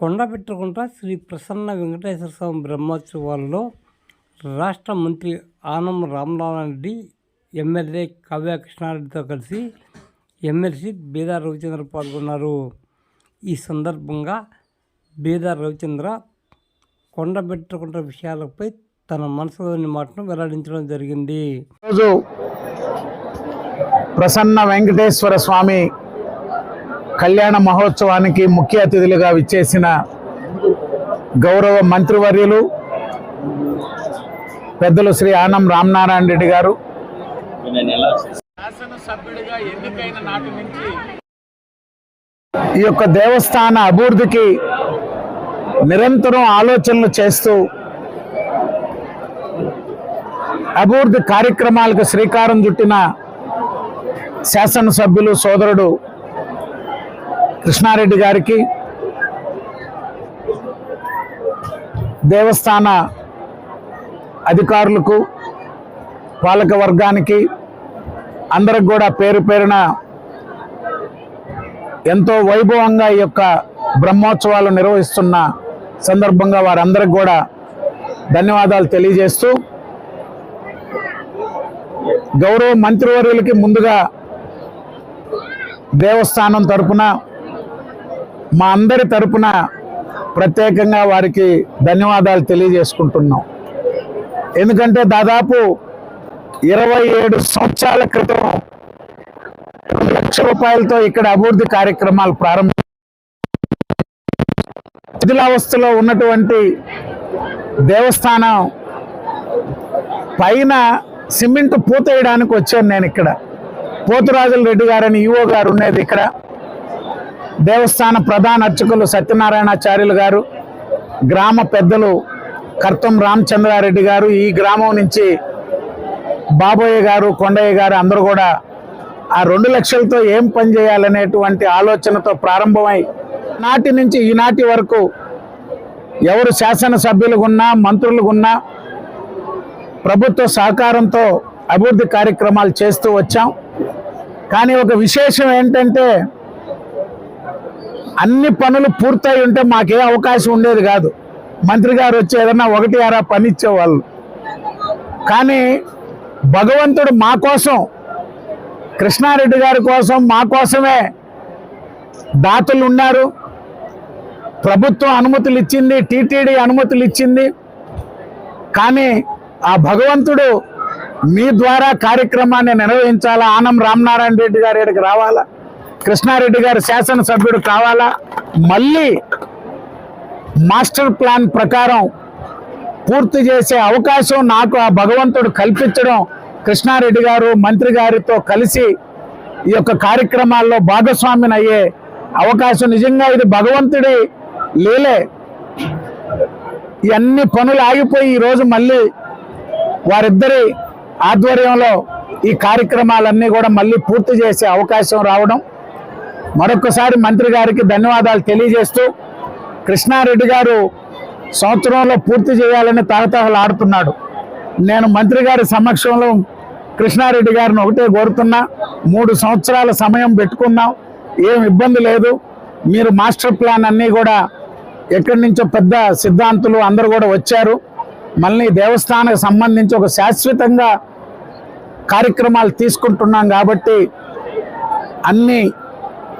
కొండపెట్టుకుంట శ్రీ ప్రసన్న వెంకటేశ్వర స్వామి బ్రహ్మోత్సవాల్లో రాష్ట్ర మంత్రి ఆనం రామనారాయణరెడ్డి ఎమ్మెల్యే కావ్య కృష్ణారెడ్డితో కలిసి ఎమ్మెల్సీ బీదా రవిచంద్ర పాల్గొన్నారు. ఈ సందర్భంగా బీదా రవిచంద్ర కొండబెట్టుకుంట విషయాలపై తన మనసులోని మాటను వెల్లడించడం జరిగింది. ప్రసన్న వెంకటేశ్వర స్వామి కళ్యాణ మహోత్సవానికి ముఖ్య అతిథులుగా విచ్చేసిన గౌరవ మంత్రివర్యులు పెద్దలు శ్రీ ఆనం రామనారాయణ రెడ్డి గారు. శాసనసభ్యుడిగా ఎన్నికైన నాటి నుంచి ఈ యొక్క దేవస్థాన అభివృద్ధికి నిరంతరం ఆలోచనలు చేస్తూ అభివృద్ధి కార్యక్రమాలకు శ్రీకారం చుట్టిన శాసనసభ్యులు సోదరుడు కృష్ణారెడ్డి గారికి దేవస్థాన అధికారులకు పాలక వర్గానికి అందరికి కూడా పేరు పేరున ఎంతో వైభవంగా ఈ యొక్క బ్రహ్మోత్సవాలు నిర్వహిస్తున్న సందర్భంగా వారందరికి కూడా ధన్యవాదాలు తెలియజేస్తూ గౌరవ మంత్రివర్యులకి ముందుగా దేవస్థానం తరపున మా అందరి తరపున ప్రత్యేకంగా వారికి ధన్యవాదాలు తెలియజేసుకుంటున్నాం. ఎందుకంటే దాదాపు ఇరవై ఏడు సంవత్సరాల క్రితం లక్ష రూపాయలతో ఇక్కడ అభివృద్ధి కార్యక్రమాలు ప్రారంభ. శిథిలావస్థలో ఉన్నటువంటి దేవస్థానం పైన సిమెంట్ పూత వేయడానికి వచ్చాను నేను ఇక్కడ. పోతురాజుల రెడ్డి గారని ఈవో గారు ఉండేది ఇక్కడ. దేవస్థాన ప్రధాన అర్చకులు సత్యనారాయణాచార్యులు గారు గ్రామ పెద్దలు కర్తం రామచంద్రారెడ్డి గారు ఈ గ్రామం నుంచి బాబోయ్య గారు కొండయ్య గారు అందరూ కూడా ఆ రెండు లక్షలతో ఏం పని చేయాలనేటువంటి ఆలోచనతో ప్రారంభమై నాటి నుంచి ఈనాటి వరకు ఎవరు శాసనసభ్యులుగున్నా మంత్రులుగున్నా ఉన్నా ప్రభుత్వ సహకారంతో అభివృద్ధి కార్యక్రమాలు చేస్తూ వచ్చాం. కానీ ఒక విశేషం ఏంటంటే అన్ని పనులు పూర్తయి ఉంటే మాకే అవకాశం ఉండేది కాదు. మంత్రి గారు వచ్చి ఏదన్నా ఒకటి అరా పని ఇచ్చేవాళ్ళు. కానీ భగవంతుడు మా కోసం కృష్ణారెడ్డి గారి కోసం మా కోసమే దాతలు ఉన్నారు. ప్రభుత్వం అనుమతులు ఇచ్చింది టీటీడీ అనుమతులు ఇచ్చింది. కానీ ఆ భగవంతుడు మీ ద్వారా కార్యక్రమాన్ని నిర్వహించాలా? ఆనం రామనారాయణ రెడ్డి గారి ఇక్కడికి రావాలా? కృష్ణారెడ్డి గారు శాసనసభ్యుడు కావాలా? మళ్ళీ మాస్టర్ ప్లాన్ ప్రకారం పూర్తి చేసే అవకాశం నాకు ఆ భగవంతుడు కల్పించడం కృష్ణారెడ్డి గారు మంత్రి గారితో కలిసి ఈ యొక్క కార్యక్రమాల్లో భాగస్వామిని అయ్యే అవకాశం. నిజంగా ఇది భగవంతుడి లేలే. ఇవన్నీ పనులు ఆగిపోయి ఈరోజు మళ్ళీ వారిద్దరి ఆధ్వర్యంలో ఈ కార్యక్రమాలన్నీ కూడా మళ్ళీ పూర్తి చేసే అవకాశం రావడం మరొకసారి మంత్రి గారికి ధన్యవాదాలు తెలియజేస్తూ కృష్ణారెడ్డి గారు సంవత్సరంలో పూర్తి చేయాలని తహతహలు ఆడుతున్నాడు. నేను మంత్రి గారి సమక్షంలో కృష్ణారెడ్డి గారిని ఒకటే కోరుతున్నా మూడు సంవత్సరాల సమయం పెట్టుకున్నాం ఏం ఇబ్బంది లేదు. మీరు మాస్టర్ ప్లాన్ అన్నీ కూడా ఎక్కడి నుంచో పెద్ద సిద్ధాంతులు అందరూ కూడా వచ్చారు. మళ్ళీ దేవస్థానానికి సంబంధించి ఒక శాశ్వతంగా కార్యక్రమాలు తీసుకుంటున్నాం కాబట్టి అన్నీ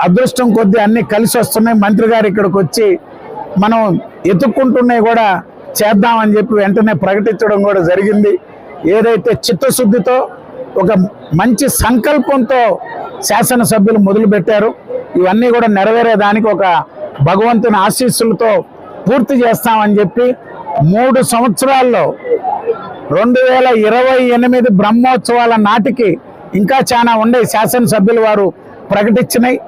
అదృష్టం కొద్దీ అన్ని కలిసి వస్తున్నాయి. మంత్రి గారు ఇక్కడికి వచ్చి మనం ఎత్తుక్కుంటున్నాయి కూడా చేద్దామని చెప్పి వెంటనే ప్రకటించడం కూడా జరిగింది. ఏదైతే చిత్తశుద్ధితో ఒక మంచి సంకల్పంతో శాసనసభ్యులు మొదలుపెట్టారు. ఇవన్నీ కూడా నెరవేరేదానికి ఒక భగవంతుని ఆశీస్సులతో పూర్తి చేస్తామని చెప్పి మూడు సంవత్సరాల్లో రెండు వేల ఇరవై ఎనిమిది బ్రహ్మోత్సవాల నాటికి ఇంకా చాలా ఉండే శాసనసభ్యులు వారు ప్రకటించినాయి.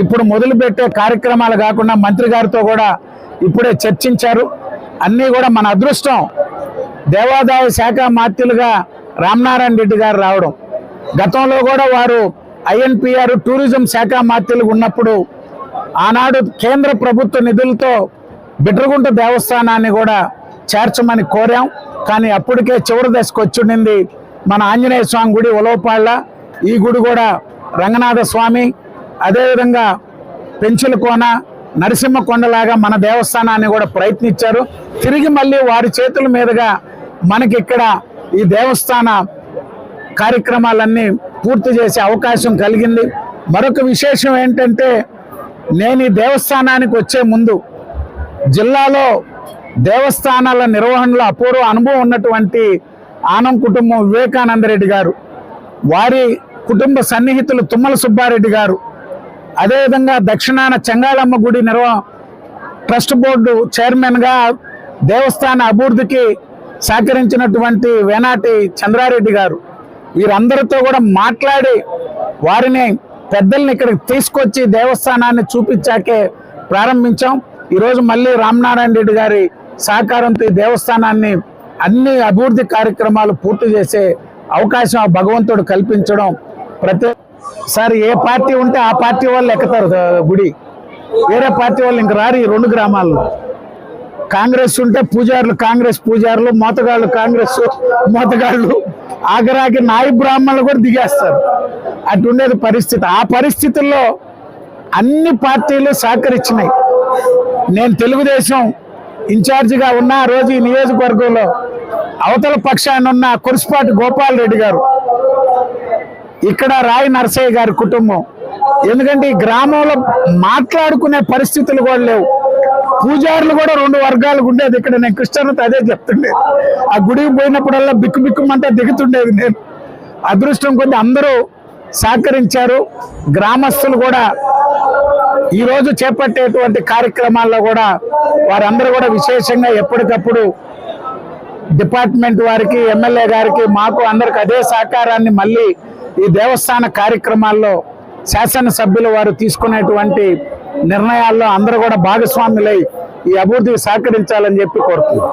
ఇప్పుడు మొదలుపెట్టే కార్యక్రమాలు కాకుండా మంత్రి గారితో కూడా ఇప్పుడే చర్చించారు. అన్నీ కూడా మన అదృష్టం. దేవాదాయ శాఖ మాత్యులుగా రామనారాయణ రెడ్డి గారు రావడం. గతంలో కూడా వారు ఐఎన్పిఆర్ టూరిజం శాఖ మాత్యులుగా ఉన్నప్పుడు ఆనాడు కేంద్ర ప్రభుత్వ నిధులతో బిట్రగుంట దేవస్థానాన్ని కూడా చేర్చమని కోరాం. కానీ అప్పటికే చివరి దశకు వచ్చిండింది మన ఆంజనేయ స్వామి గుడి ఉలవపాళ్ళ ఈ గుడి కూడా రంగనాథ స్వామి అదేవిధంగా పెంచుల కోన నరసింహ కొండలాగా మన దేవస్థానాన్ని కూడా ప్రయత్నించారు. తిరిగి మళ్ళీ వారి చేతుల మీదుగా మనకి ఇక్కడ ఈ దేవస్థాన కార్యక్రమాలన్నీ పూర్తి చేసే అవకాశం కలిగింది. మరొక విశేషం ఏంటంటే నేను ఈ దేవస్థానానికి వచ్చే ముందు జిల్లాలో దేవస్థానాల నిర్వహణలో అపూర్వ అనుభవం ఉన్నటువంటి ఆనం కుటుంబం వివేకానంద రెడ్డి గారు వారి కుటుంబ సన్నిహితులు తుమ్మల సుబ్బారెడ్డి గారు అదేవిధంగా దక్షిణాన చెంగాళమ్మ గుడి నిర్వ ట్రస్ట్ బోర్డు చైర్మన్గా దేవస్థాన అభివృద్ధికి సహకరించినటువంటి వేనాటి చంద్రారెడ్డి గారు. వీరందరితో కూడా మాట్లాడి వారిని పెద్దల్ని ఇక్కడికి తీసుకొచ్చి దేవస్థానాన్ని చూపించాకే ప్రారంభించాం. ఈరోజు మళ్ళీ రామనారాయణ రెడ్డి గారి సహకారంతో ఈ దేవస్థానాన్ని అన్ని అభివృద్ధి కార్యక్రమాలు పూర్తి చేసే అవకాశం భగవంతుడు కల్పించడం ప్రతి సార్ ఏ పార్టీ ఉంటే ఆ పార్టీ వాళ్ళు ఎక్కుతారు గుడి. వేరే పార్టీ వాళ్ళు ఇంక రారు ఈ రెండు గ్రామాల్లో. కాంగ్రెస్ ఉంటే పూజారులు కాంగ్రెస్ పూజారులు మోతగాళ్ళు కాంగ్రెస్ మోతగాళ్ళు ఆగరాకి నాయ బ్రాహ్మణులు కూడా దిగేస్తారు. అటుండేది పరిస్థితి. ఆ పరిస్థితుల్లో అన్ని పార్టీలు సహకరించినాయి. నేను తెలుగుదేశం ఇన్ఛార్జిగా ఉన్న ఆ రోజు ఈ నియోజకవర్గంలో అవతల పక్షాన్ని ఉన్న కురిసిపాటి గోపాల్ రెడ్డి గారు ఇక్కడ రాయి నర్సయ్య గారి కుటుంబం. ఎందుకంటే ఈ గ్రామంలో మాట్లాడుకునే పరిస్థితులు కూడా లేవు. పూజారులు కూడా రెండు వర్గాలకు ఉండేది. ఇక్కడ నేను కృష్ణతో అదే చెప్తుండేది. ఆ గుడికి పోయినప్పుడల్లా బిక్కు బిక్కుమంతా దిగుతుండేది నేను. అదృష్టం కొద్ది అందరూ సహకరించారు. గ్రామస్తులు కూడా ఈరోజు చేపట్టేటువంటి కార్యక్రమాల్లో కూడా వారందరూ కూడా విశేషంగా ఎప్పటికప్పుడు డిపార్ట్మెంట్ వారికి ఎమ్మెల్యే గారికి మాకు అందరికి అదే సహకారాన్ని మళ్ళీ ఈ దేవస్థాన కార్యక్రమాల్లో శాసనసభ్యులు వారు తీసుకునేటువంటి నిర్ణయాల్లో అందరూ కూడా భాగస్వాములై ఈ అభివృద్ధికి సహకరించాలని చెప్పి కోరుతున్నాను